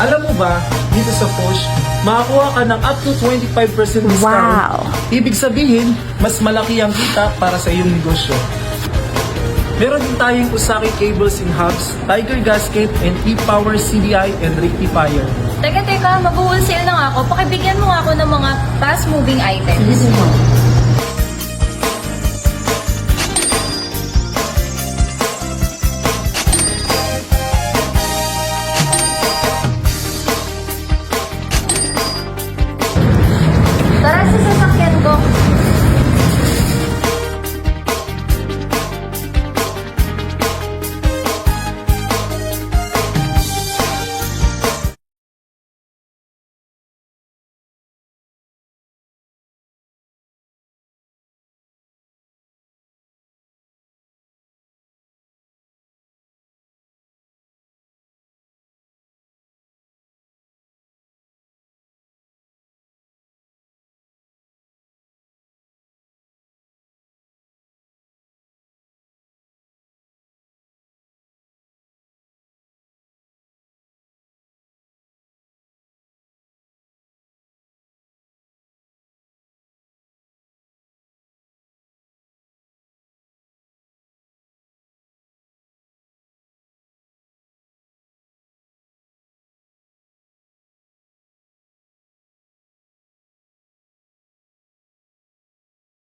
Alam mo ba, dito sa Push, makakuha ka ng up to 25% discount. Wow. Ibig sabihin, mas malaki ang kita para sa iyong negosyo. Meron din tayong Usaki cables and hubs, Tiger gasket, and e-power CDI and rectifier. Teka, teka, mag-wholesale na nga ako. Pakibigyan mo nga ako ng mga fast-moving items.